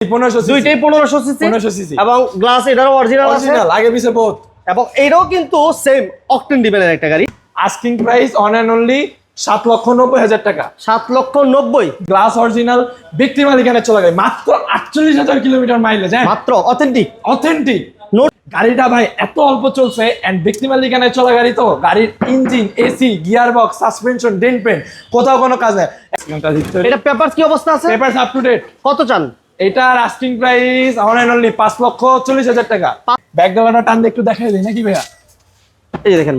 পনেরোশো দুইটাই পনেরোশো সিসি। 1500 cc এবং গ্লাস এটারও অরিজিনাল অরিজিনাল আগে পিছে বোথ এবং এটাও কিন্তু সেম অকটেন ডিভেলের একটা গাড়ি। Asking price on and only সাত লক্ষ নব্বই হাজার টাকা। সাত লক্ষ নব্বই। গ্লাস অরিজিনাল ব্যক্তি মালিকানের চলা গাড়ি মাত্র আটচল্লিশ হাজার কিলোমিটার মাইলেজ হ্যাঁ? মাত্র অথেন্টিক অথেন্টিক নোট গাড়িটা ভাই এত অল্প চলছে এন্ড ব্যক্তি মালিকানায় চলা গাড়ি তো। গাড়ির engine AC gear box suspension pen কোথাও কোনো কাজ নেই। এটা পেপার কি অবস্থা আছে? পেপার আপ টু ডেট কত চান? এটার আস্কিং প্রাইস অন অনলি পাঁচ লক্ষ চল্লিশ হাজার টাকা। ডালাটা টান একটু দেখাই দিই নাকি ভাইয়া? এই দেখেন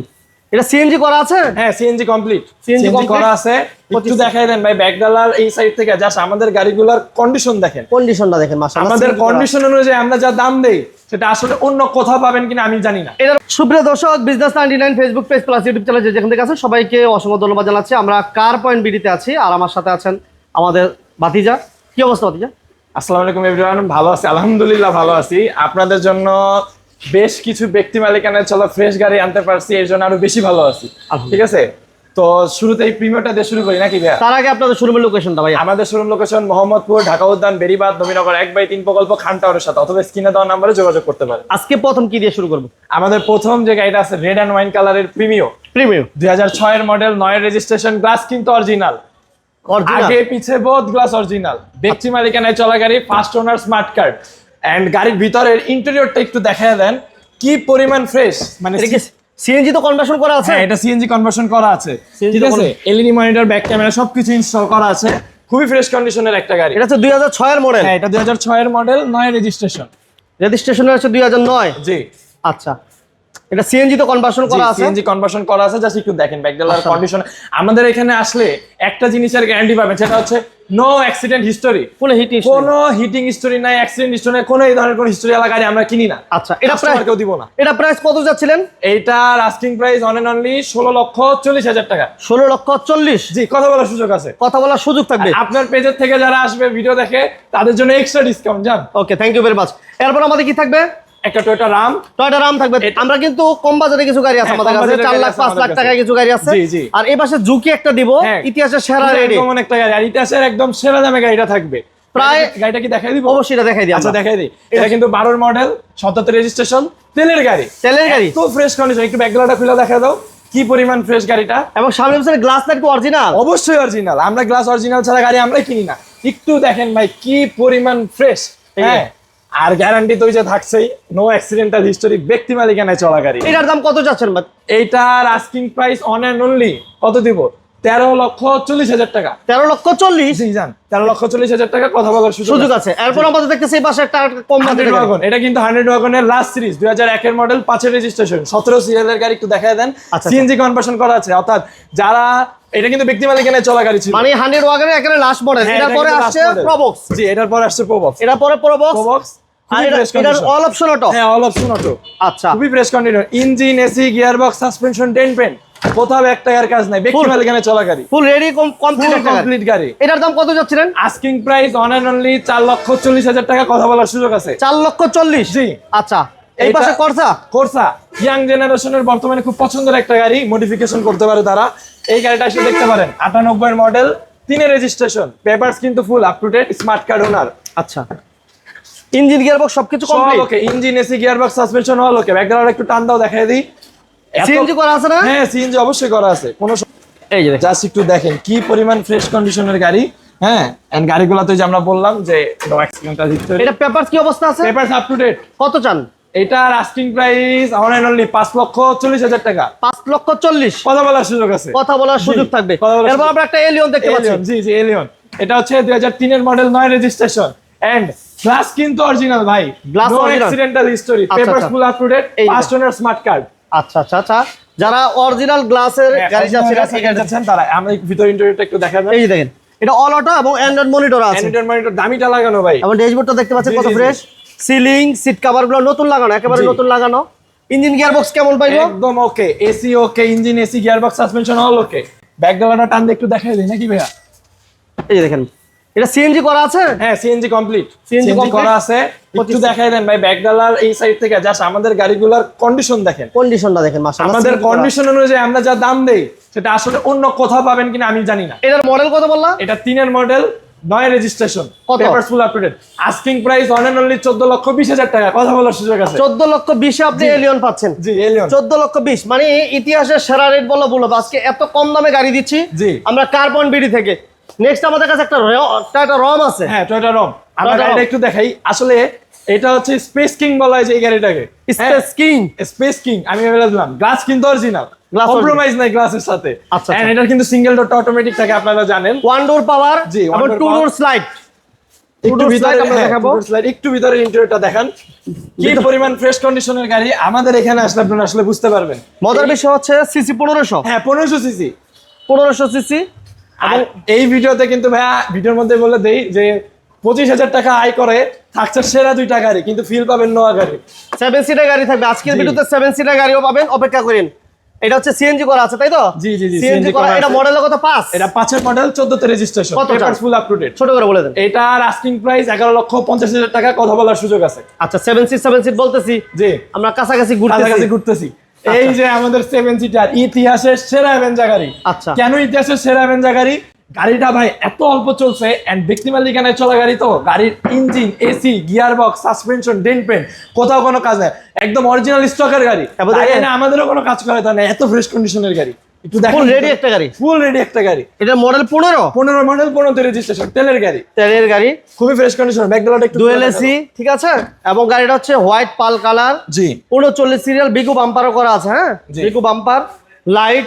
এটা সিএনজি করা আছে? হ্যাঁ সিএনজি কমপ্লিট সিএনজি করা আছে। একটু দেখাই দেন ভাই ব্যাগ ডালার এই সাইড থেকে জাস্ট আমাদের গাড়িগুলোর কন্ডিশন দেখেন। কন্ডিশনটা দেখেন মাশাআল্লাহ আমাদের কন্ডিশন অনুযায়ী আমরা যা দাম দেই সেটা আসলে অন্য কোথাও পাবেন কিনা আমি জানি না। এটার সুপ্রিয় দর্শক business ninety nine Facebook page plus YouTube channel যেখান থেকে আছেন সবাইকে অসংখ্য ধন্যবাদ জানাচ্ছি। আমরা কার পয়েন্ট বিডিতে আছি আর আমার সাথে আছেন আমাদের ভাতিজা। কি অবস্থা ভাতিজা? আসসালামু আলাইকুম এভরিওয়ান ভালো আছি? আলহামদুলিল্লাহ ভালো আছি। আপনাদের জন্য বেশ কিছু ব্যক্তি মালিকানায় চলো ফ্রেশ গাড়ি আনতে পারছি এর জন্য আরও বেশি ভালো আছি। ঠিক আছে? তো শুরুতে এই প্রিমিয়ারটা দিয়ে শুরু করি নাকি ভাইয়া? তার আগে আপনাদের শোরুমের লোকেশনটা ভাই আমাদের শোরুম লোকেশন মোহাম্মদপুর ঢাকা উদ্যান বেরিবাদ নবীনগর এক বাই তিন প্রকল্প খান টাওয়ারের সাথে। অথবা স্ক্রিনে দেওয়া নাম্বারে যোগাযোগ করতে পারেন। আজকে প্রথম কি দিয়ে শুরু করব? আমাদের প্রথম যে গাড়িটা আছে রেড অ্যান্ড ওয়াইন কালারের প্রিমিও প্রিমিয়াম দুই হাজার ছয়ের মডেল নয়ের রেজিস্ট্রেশন গ্লাস কিন্তু অরিজিনাল আগে পিছে বোধ গ্লাস অরিজিনাল ব্যক্তি মালিকানায় চলা গাড়ি first owner smart card and গাড়ির ভিতরের ইন্টেরিয়রটা একটু দেখায় দেন। কি পরিমাণ ফ্রেশ মানে সিএনজি তো কনভার্সন করা আছে? হ্যাঁ এটা সিএনজি কনভার্সন করা আছে। ঠিক আছে? এলইডি মনিটর ব্যাক ক্যামেরা সবকিছু ইনস্টল করা আছে। খুবই ফ্রেশ কন্ডিশনের একটা গাড়ি। এটা হচ্ছে দুই হাজার ছয়ের মডেল হ্যাঁ এটা দুই হাজার ছয়ের মডেল নয় রেজিস্ট্রেশন রেজিস্ট্রেশন হচ্ছে দুই হাজার নয়? জি। আচ্ছা। এটা সিএনজি তো কনভার্সন করা আছে? সিএনজি কনভার্সন করা আছে জাস্ট একটু দেখেন ব্যাকডালার। কন্ডিশন আমাদের এখানে আসলে একটা জিনিসের গ্যারান্টি পাবেন সেটা হচ্ছে no accident history full hitting কোনো হিটিং হিস্টোরি নাই অ্যাক্সিডেন্ট হিস্টোরি নাই কোনো এই ধরনের কোনো হিস্টোরি আলা গাড়ি আমরা কিনি না। আচ্ছা এটা প্রাইস কেউ দিব না। এটা প্রাইস কত যাচ্ছিলেন? এইটার asking price on and only ষোলো লক্ষ চল্লিশ হাজার টাকা। ষোলো লক্ষ চল্লিশ? জি কথা বলার সুযোগ আছে। কথা বলার সুযোগ থাকবে। আপনার পেজের থেকে যারা আসবে ভিডিও দেখে তাদের জন্য এক্সট্রা ডিসকাউন্ট জান। Okay thank you very much এরপর আমাদের কি থাকবে? একটা টয়োটা রাম টয়টা রাম থাকবে। আমরা কিন্তু কম বাজারে কিছু গাড়ি আছে হ্যাঁ, আমাদের কাছে। বাজারের চার গাড়ি লাখ আছে লাখ টাকায় কিছু। গাড়ি আছে। আর এই পাশে ঝুঁকি একটা দিব। হ্যাঁ। ইতিহাসের সেরা রেডি। এমন একটা গাড়ি। আর ইতিহাসের একদম সেরা দামে গাড়িটা থাকবে। প্রায়- গাড়িটা- কি দেখাই দিব? অবশ্যই এটা দেখাই দিই আচ্ছা দেখাই দিই। এটা কিন্তু বারোর মডেল সতেরো রেজিস্ট্রেশন তেলের গাড়ি। তেলের গাড়ি। তো ফ্রেশ কন্ডিশন একটু ব্যাকগ্রাউন্ডটা খুলে দেখা দাও। কি পরিমাণ ফ্রেশ গাড়িটা? এবং সামনে পিছনে গ্লাস লাইট অরিজিনাল অবশ্যই অরিজিনাল আমরা গ্লাস অরিজিনাল ছাড়া গাড়ি আমরা কিনি না। একটু দেখেন ভাই কি পরিমাণ ফ্রেশ হ্যাঁ। আর গ্যারান্টি তো যে থাকছেই নো অ্যাক্সিডেন্টাল হিস্টোরি ব্যক্তি মালিকানায় চলা গাড়ি। এটার দাম কত যাচ্ছেন ভাই? এইটার asking price on and only কত দিব? তেরো লক্ষ চল্লিশ হাজার টাকা। তেরো লক্ষ চল্লিশ? জান তেরো লক্ষ চল্লিশ হাজার টাকা কথা বলার সুযোগ আছে। এরপর আমাদের দেখতেছি এই পাশে একটা কম হান্ড্রেড ওয়াগন এটা কিন্তু হান্ড্রেড ওয়াগনের লাস্ট সিরিজ দুই হাজার একের মডেল পাঁচের রেজিস্ট্রেশন সতেরো সিরিয়ালের গাড়ি একটু দেখা দেন। আচ্ছা। সিএনজি কনভার্সন করা আছে অর্থাৎ যারা এটা কিন্তু ব্যক্তি মালিকানায় চলা গাড়ি ছিল। মানে হান্ড্রেড ওয়াগনের একেবারে লাস্ট মডেল হ্যাঁ, এটার পরে আসছে। প্রবক্স জি এটার পরে আসছে প্রবক্স এটার পরে প্রবক্স অল অপশন অটো হ্যাঁ অল অপশন অটো আচ্ছা। খুবই fresh condition engine AC gear box suspension ten পেন কোথাও এক টাকার কাজ নাই। ব্যক্তি চলা গাড়ি? ফুল রেডি কমপ্লিট গাড়ি। কমপ্লিট গাড়ি। এটার দাম কত যাচ্ছিলেন? Asking price on and only lakh চল্লিশ হাজার টাকা কথা বলার সুযোগ আছে। লক্ষ জি। আচ্ছা। এই পাশে কোর্সা ইয়াং জেনারেশনের বর্তমানে খুব পছন্দের একটা গাড়ি। মডিফিকেশন করতে পারে তারা। এই গাড়িটা এসে দেখতে পারেন। আটানব্বই মডেল তিনের রেজিস্ট্রেশন পেপারস কিন্তু full up to date smart card owner আচ্ছা। ইঞ্জিন গিয়ার বক্স সবকিছু সব complete okay engine AC gear box suspension all okay background একটু টান দাও দেখাই দিই। সিএনজি করা আছে না? হ্যাঁ সিএনজি অবশ্যই করা আছে। কোনো এই যে দেখেন। জাস্ট একটু দেখেন কি পরিমাণ ফ্রেশ কন্ডিশনের গাড়ি হ্যাঁ? এন্ড গাড়িগুলো তো যে আমরা বললাম যে নো অ্যাক্সিডেন্টাল হিস্টরি এটা পেপার কি অবস্থা আছে? পেপারস আপ টু ডেট কত চান? এটার asking price on and only পাঁচ লক্ষ চল্লিশ হাজার টাকা। পাঁচ লক্ষ চল্লিশ। কথা বলার সুযোগ আছে। কথা বলার সুযোগ থাকবে। এরপর আমরা একটা এলিয়ন দেখতে পাচ্ছি। জি জি এলিয়ন এটা হচ্ছে দুই হাজার তিনের মডেল নয় রেজিস্ট্রেশন এন্ড গ্লাস কিন্তু অরিজিনাল ভাই। Original। Accidental history papers. Full up to date. First owner smart card আচ্ছা আচ্ছা আচ্ছা। যারা অরিজিনাল গ্লাসের গাড়ি যাচ্ছে যাচ্ছেন তারা আমরা ভিতর ইন্টারভিউটা একটু দেখা এই দেখেন এটা অল অটো এবং অ্যান্ড্রয়েড মনিটর আছে। অ্যান্ড্রয়েড মনিটর দামিটা লাগানো ভাই। এবং ড্যাশবোর্ডটা দেখতে পাচ্ছেন কত। ফ্রেশ সিলিং সিট কভারগুলো নতুন লাগানো একেবারে নতুন লাগানো। ইঞ্জিন গিয়ার বক্স কেমন পাইবো? একদম okay AC okay engine AC gearbox suspension all okay back ডালাটা টান একটু দেখাই দিই নাকি ভাইয়া? এই দেখেন এটা সিএনজি করা আছে? হ্যাঁ সিএনজি কমপ্লিট সিএনজি করা আছে। একটু দেখাই দেন ভাই ব্যাক ডালার এই সাইড থেকে জাস্ট আমাদের গাড়িগুলোর কন্ডিশন দেখেন। কন্ডিশনটা দেখেন মাশাআল্লাহ আমাদের কন্ডিশন অনুযায়ী আমরা যা দাম দেই সেটা আসলে অন্য কোথাও পাবেন কিনা আমি জানি না। এটার মডেল কত বললাম এটা তিনের মডেল নয় রেজিস্ট্রেশন কত? Paper full updated asking price on and only চোদ্দ লক্ষ বিশ হাজার টাকা কথা বলার সুযোগ আছে। চোদ্দ লক্ষ বিশে আপনি এলিয়ন পাচ্ছেন। জি এলিয়ন চোদ্দ লক্ষ বিশ মানে ইতিহাসের সেরা রেট বলো বলো আজকে এত কম দামে গাড়ি দিচ্ছি জি। আমরা কার্বন বিডি থেকে নেক্সট আমাদের কাছে একটা রম আছে। হ্যাঁ টয়টা রম আমরা গাড়িটা একটু দেখাই। আসলে এটা হচ্ছে স্পেস কিং বলা হয় যে এই গাড়িটাকে। স্পেস কিং স্পেস কিং আমি গ্লাস কিন্তু অরিজিনাল কম্প্রোমাইজ নাই গ্লাসের সাথে। আচ্ছা, এন্ড আচ্ছা। এটা কিন্তু সিঙ্গেল ডোরটা অটোমেটিক থাকে আপনারা জানেন। ওয়ান ডোর পাওয়ার জি, door টু ডোর স্লাইড একটু ভিতরে আমরা দেখাবো। slide, একটু ভিতরে ইন্টেরিয়রটা দেখান। কি পরিমাণ ফ্রেশ কন্ডিশনের গাড়ি? আমাদের এখানে আসলে আপনারা আসলে বুঝতে পারবেন। মজার বিষয় হচ্ছে সিসি পনেরোশো। হ্যাঁ পনেরোশো সিসি পনেরোশো সিসি আর এই ভিডিওতে কিন্তু ভাইয়া ভিডিওর মধ্যে বলে দেই যে পঁচিশ হাজার টাকা আয় করে থাকছে সেরা দুইটা গাড়ি কিন্তু ফিল পাবেন নোয়া গাড়ি। সেভেন সিটার গাড়ি থাকবে। আজকের ভিডিওতে সেভেন সিটার গাড়িও পাবেন। অপেক্ষা করেন। এটা হচ্ছে সিএনজি করা আছে তাই তো? জি, জি, জি, সিএনজি করা। এটা কত পাঁচ এটা পাঁচের মডেল রেজিস্ট্রেশন কত ফুল আপ টু ডেট ছোট করে বলে দেন। এটার আস্কিং প্রাইস এগারো লক্ষ পঞ্চাশ হাজার টাকা কথা বলার সুযোগ আছে। আচ্ছা সেভেন সিট সেভেন সিট বলতেছি। জি। আমরা কাছাকাছি ঘুরতেছি। কাছাকাছি ঘুরতেছি। এই যে আমাদের সেভেন সিটার ইতিহাসের সেরা অ্যাভেঞ্জা গাড়ি। আচ্ছা। কেন ইতিহাসের সেরা অ্যাভেঞ্জা গাড়ি? গাড়িটা ভাই এত অল্প চলছে এন্ড ব্যক্তি মালিকানায় চলা গাড়ি তো। গাড়ির engine AC gear box suspension dent paint কোথাও কোনো কাজ নেই। একদম অরিজিনাল স্টকের গাড়ি। আমাদেরও কোনো কাজ করে না এত ফ্রেশ কন্ডিশনের গাড়ি। একটু ফুল রেডি একটা গাড়ি? ফুল রেডি একটা গাড়ি। এটা মডেল পনেরো? পনেরো মডেল পনেরো রেজিস্ট্রেশন তেলের গাড়ি। তেলের গাড়ি। খুবই ফ্রেশ কন্ডিশন ব্যাকগ্রাউন্ড একটু ডুয়েল এসি ঠিক আছে? এবং গাড়িটা হচ্ছে হোয়াইট পাল কালার জি। উনচল্লিশ সিরিয়াল বিকু বাম্পারও করা আছে হ্যাঁ। বিকু বাম্পার লাইট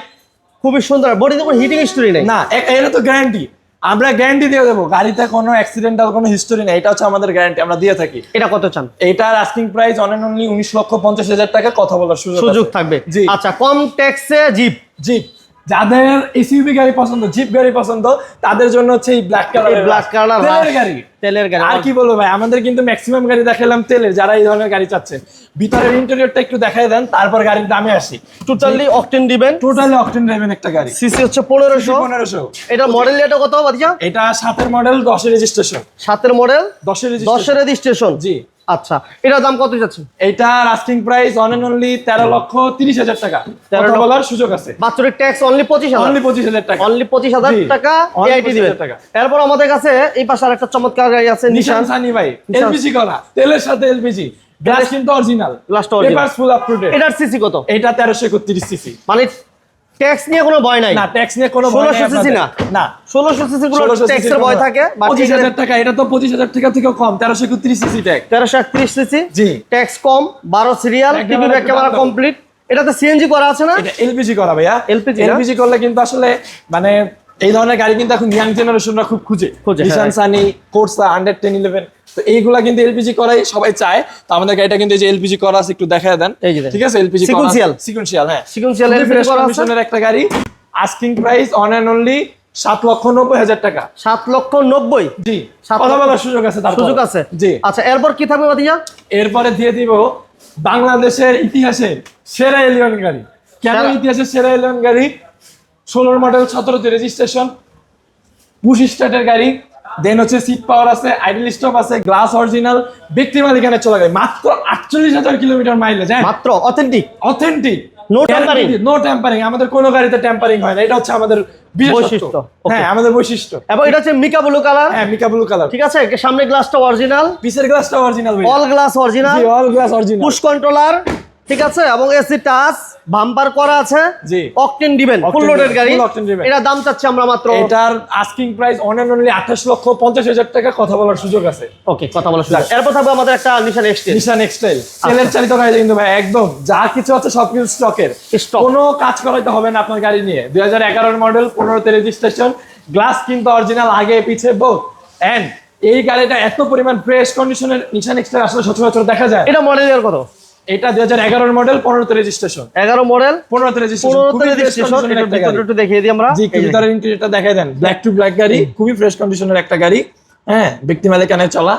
খুবই সুন্দর। বডিতে কোনো হিটিং স্টোরি নেই। না এটা তো গ্যারান্টি আমরা গ্যারান্টি দিয়ে দেবো গাড়িতে কোনো অ্যাক্সিডেন্টাল কোনো হিস্টোরি নেই এটা হচ্ছে আমাদের গ্যারান্টি আমরা দিয়ে থাকি। এটা কত চান? এটার আস্কিং প্রাইস অন অনলি উনিশ লক্ষ পঞ্চাশ হাজার টাকা কথা বলার সুযোগ সুযোগ থাকবে। জি। আচ্ছা কম ট্যাক্সে জিপ জিপ যাদের এসইউভি গাড়ি পছন্দ জিপ গাড়ি পছন্দ তাদের জন্য হচ্ছে এই ব্ল্যাক কালার ব্ল্যাক কালার তেলের গাড়ি। তেলের গাড়ি। আর কি বলব ভাই আমাদের কিন্তু ম্যাক্সিমাম গাড়ি দেখালাম তেলের যারা এই ধরনের গাড়ি চাচ্ছে। ভিতরের ইন্টেরিয়রটা একটু দেখাই দেন তারপর গাড়ির দামে আসি। টোটালি অকটেন দিবেন? টোটালি অকটেন ড্রাইভেন একটা গাড়ি। সিসি হচ্ছে পনেরোশো। পনেরোশো। এটা মডেল এটা কত বাদিজা? এটা সাতের মডেল দশের রেজিস্ট্রেশন সাতের মডেল দশের দশের রেজিস্ট্রেশন রেজিস্ট্রেশন জি। আচ্ছা এটার দাম কত যাচ্ছে? এইটার asking price on and only তেরো লক্ষ তিরিশ হাজার টাকা। 13 তেরো লক্ষ- বলার সুযোগ আছে। বাৎসরিক ট্যাক্স অনলি পঁচিশ হাজার। অনলি পঁচিশ হাজার টাকা। অনলি পঁচিশ হাজার জি, টাকা এআইটি 25,000 দিবেন এরপর আমাদের কাছে এই পাশে আর একটা চমৎকার গাড়ি আছে নিশান সানি ভাই এলপিজি করা তেলের সাথে এলপিজি গ্লাস কিন্তু অরিজিনাল Glass টা original। Paper full up to date এটার সিসি কত? এটা তেরোশো একত্রিশ সিসি মানে ট্যাক্স নিয়ে কোনো ভয় নাই। না ট্যাক্স নিয়ে কোনো ভয় নাই 1600 cc না? না 1600 সিসি গুলো 1600 ট্যাক্সের ভয় থাকে পঁচিশ হাজার টাকা এটা তো পঁচিশ হাজার টাকা থেকেও কম তেরোশো একত্রিশ সিসি ট্যাক্স তেরোশো একত্রিশ সিসি জি। ট্যাক্স কম বারো serial TV back camera complete এটাতে সিএনজি করা আছে না? এটা এলপিজি করা ভাইয়া। এলপিজি? এলপিজি করলে কিন্তু আসলে মানে এই ধরনের গাড়ি কিন্তু এখন ইয়াং জেনারেশনরা খুব খুঁজে। Nissan. Sunny Corsa hundred ten eleven তো এইগুলা কিন্তু এলপিজি করাই সবাই চায়। তো আমাদের গাড়িটা কিন্তু এই যে এলপিজি করা আছে একটু দেখায় দেন। ঠিক আছে এলপিজি Sequential। সিকুয়েন্সিয়াল হ্যাঁ। করা আছে। একটা গাড়ি। Asking price on and only সাত লক্ষ নব্বই হাজার টাকা। সাত লক্ষ নব্বই? জি। কথা বলার সুযোগ আছে তারপর। সুযোগ আছে? জি। আচ্ছা এরপর কি থাকবে বাদিয়া এরপরে দিয়ে দিব বাংলাদেশের ইতিহাসে সেরা এলিয়ন গাড়ি। কেন ইতিহাসের সেরা এলিয়ন গাড়ি? ষোলোর মডেল সতেরোতে রেজিস্ট্রেশন পুশ স্টার্টের গাড়ি দেন হচ্ছে সিট পাওয়ার আছে আইডল স্টপ আছে গ্লাস অরিজিনাল ব্যক্তি মালিকানে চলে গাড়ি। মাত্র আটচল্লিশ হাজার কিলোমিটার মাইলেজ হ্যাঁ? মাত্র authentic authentic No tampering? No tampering আমাদের কোনো গাড়িতে ট্যাম্পারিং হয় না। এটা হচ্ছে আমাদের। বৈশিষ্ট্য, হ্যাঁ আমাদের বৈশিষ্ট্য। এবং এটা হচ্ছে মিকা ব্লু কালার হ্যাঁ মিকা ব্লু কালার ঠিক আছে? সামনে গ্লাসটা অরিজিনাল পিসের গ্লাসটা original all glass original all glass original push controller ঠিক আছে? এবং এসি টাচ বাম্পার করা আছে। জি। অকটেন দিবেন ফুল লোডের গাড়ি। এটা দাম চাচ্ছি আমরা মাত্র এটার asking price on and only আঠাশ লক্ষ পঞ্চাশ হাজার টাকা কথা বলার সুযোগ আছে। ওকে কথা বলা শুরু এরপর থাকবে আমাদের একটা নিশান এক্সটেল নিশান এক্সটাইল তেলের চালিত গাড়ি কিন্তু ভাই একদম। যা কিছু আছে সব কিছু স্টকের Stock। কোনো কাজ করাইতে হবে না আপনার গাড়ি নিয়ে। দুই হাজার এগারোর মডেল পনেরোতে রেজিস্ট্রেশন গ্লাস কিন্তু অরিজিনাল আগে পিছে বোথ এন্ড এই গাড়িটা এত পরিমাণ ফ্রেশ কন্ডিশনের নিশান এক্সটাইল আসলে সচরাচর দেখা যায়। এটা মডেল ইয়ার কত? এটা দুই হাজার এগারোর মডেল পনেরোতে রেজিস্ট্রেশন এগারো মডেল পনেরোতে রেজিস্ট্রেশন পনেরোতে রেজিস্ট্রেশন একটু ভিতরে একটু দেখিয়ে দিই আমরা। জি ভিতরের ইন্টেরিয়রটা দেখাই দেন। ব্ল্যাক টু ব্ল্যাক গাড়ি খুবই ফ্রেশ কন্ডিশনের একটা গাড়ি। হ্যাঁ ব্যক্তি মালিকানায় চলা।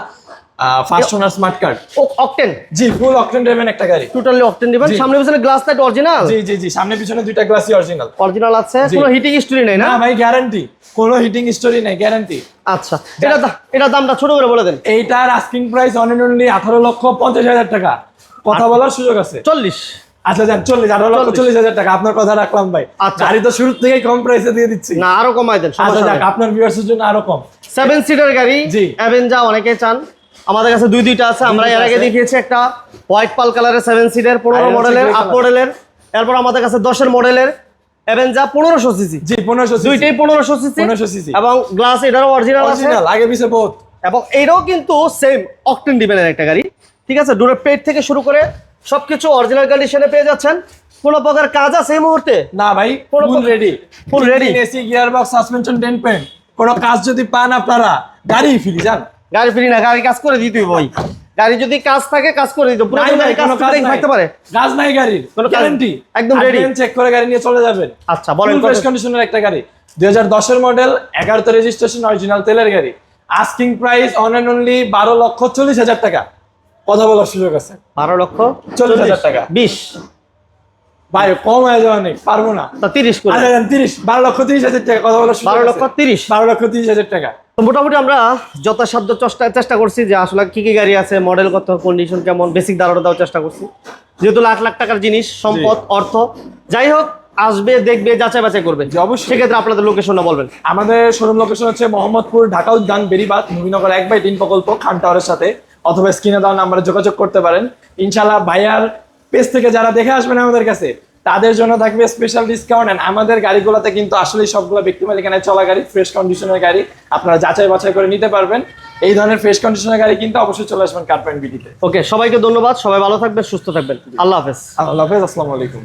First owner smart card octane জি ফুল অকটেন ড্রাইভেন একটা গাড়ি। টোটালি অকটেন দিবেন সামনে পিছনে গ্লাস লাইট অরিজিনাল জি জি জি সামনে পিছনে দুইটা গ্লাসই অরিজিনাল অরিজিনাল আছে। কোনো হিটিং স্টোরি নেই না? ভাই গ্যারান্টি কোনো হিটিং স্টোরি নাই গ্যারান্টি আচ্ছা এটা এটা দামটা ছোট করে বলে দেন। এইটার আস্কিং প্রাইস অনলি আঠারো লক্ষ পঞ্চাশ হাজার টাকা। কথা বলার সুযোগ আছে? চল্লিশ। আচ্ছা যান চল্লিশ আঠারো লক্ষ চল্লিশ। হাজার টাকা। আপনার কথা রাখলাম ভাই। আচ্ছা। গাড়ি তো শুরু থেকেই কম প্রাইসে দিয়ে দিচ্ছি। না আরও কমাই দেন আচ্ছা আপনার ভিউয়ার্সের জন্য আরও কম। সেভেন সিটার গাড়ি জি। অ্যাভেঞ্জা অনেকে চান। আমাদের কাছে দুই দুইটা আছে। আমরা এর আগে দেখিয়েছি একটা হোয়াইট পাল কালারের সেভেন সিটার পনেরো মডেলের আপ মডেলের এরপর আমাদের কাছে দশের মডেলের অ্যাভেঞ্জা পনেরোশো সিসি জি পনেরোশো দুইটাই পনেরোশো সিসি 1500 cc এবং গ্লাস এটারও অরিজিনাল আছে। অরিজিনাল আগে পিছে বহুত এবং এইটাও কিন্তু সেম অকটেন ডিভেনের একটা গাড়ি। ঠিক আছে ডোরের পেট থেকে শুরু করে সবকিছু অরিজিনাল কন্ডিশনে পেয়ে যাচ্ছেন। কোনো প্রকার কাজ আছে এই মুহূর্তে? না ভাই full ready full ready AC gear box suspension dent paint কোনো কাজ যদি পান আপনারা গাড়ি ফ্রি যান। গাড়ি ফ্রি না গাড়ি কাজ করে দিতেই ভাই। গাড়ি যদি কাজ থাকে কাজ করে দিত পুরো গাড়ি কাজ কাজ থাকতে পারে। কাজ নাই গাড়ির। কোনো গ্যারান্টি একদম ready। চেক করে গাড়ি নিয়ে চলে যাবেন। আচ্ছা বলেন ফ্রেশ কন্ডিশনের একটা গাড়ি। দুই হাজার দশের মডেল এগারোতে রেজিস্ট্রেশন অরিজিনাল তেলের গাড়ি। Asking price on and only বারো লক্ষ চল্লিশ হাজার টাকা। কথা বলার সুযোগ আছে। বারো লক্ষ চল্লিশ হাজার টাকা। বিশ ভাই কম হয়ে যাওয়া নেই পারব না। তিরিশ আচ্ছা তিরিশ। বারো লক্ষ তিরিশ হাজার টাকা কথা বলার বারো লক্ষ তিরিশ। বারো লক্ষ তিরিশ হাজার টাকা। তো মোটামুটি আমরা যথাসাধ্য চেষ্টা চেষ্টা করছি যে আসলে কি কি গাড়ি আছে মডেল কত কন্ডিশন কেমন বেসিক ধারণা দেওয়ার চেষ্টা করছি। যেহেতু লাখ লাখ টাকার জিনিস সম্পদ অর্থ যাই হোক আসবে দেখবে যাচাই বাছাই করবে। অবশ্যই। সেক্ষেত্রে আপনাদের লোকেশনটা বলবেন। আমাদের শোরুম লোকেশন হচ্ছে মোহাম্মদপুর ঢাকা উদ্যান বেরিবাদ নবীনগর এক বাই তিন প্রকল্প খান টাওয়ারের সাথে। অথবা স্ক্রিনে দেওয়া নাম্বারে যোগাযোগ করতে পারেন। ইনশাল্লাহ ভাইয়ার পেজ থেকে যারা দেখে আসবেন আমাদের কাছে তাদের জন্য থাকবে স্পেশাল ডিসকাউন্ট এন্ড আমাদের গাড়িগুলোতে কিন্তু আসলে সবগুলো ব্যক্তি মালিকানায় চলা গাড়ি ফ্রেশ কন্ডিশনের গাড়ি। আপনারা যাচাই বাছাই করে নিতে পারবেন। এই ধরনের ফ্রেশ কন্ডিশনের গাড়ি কিন্তু অবশ্যই চলে আসবেন কার্পেন্ট বিটিতে ওকে সবাইকে ধন্যবাদ। সবাই ভালো থাকবেন সুস্থ থাকবেন। আল্লাহ হাফেজ। আল্লাহ হাফেজ আসসালামু আলাইকুম।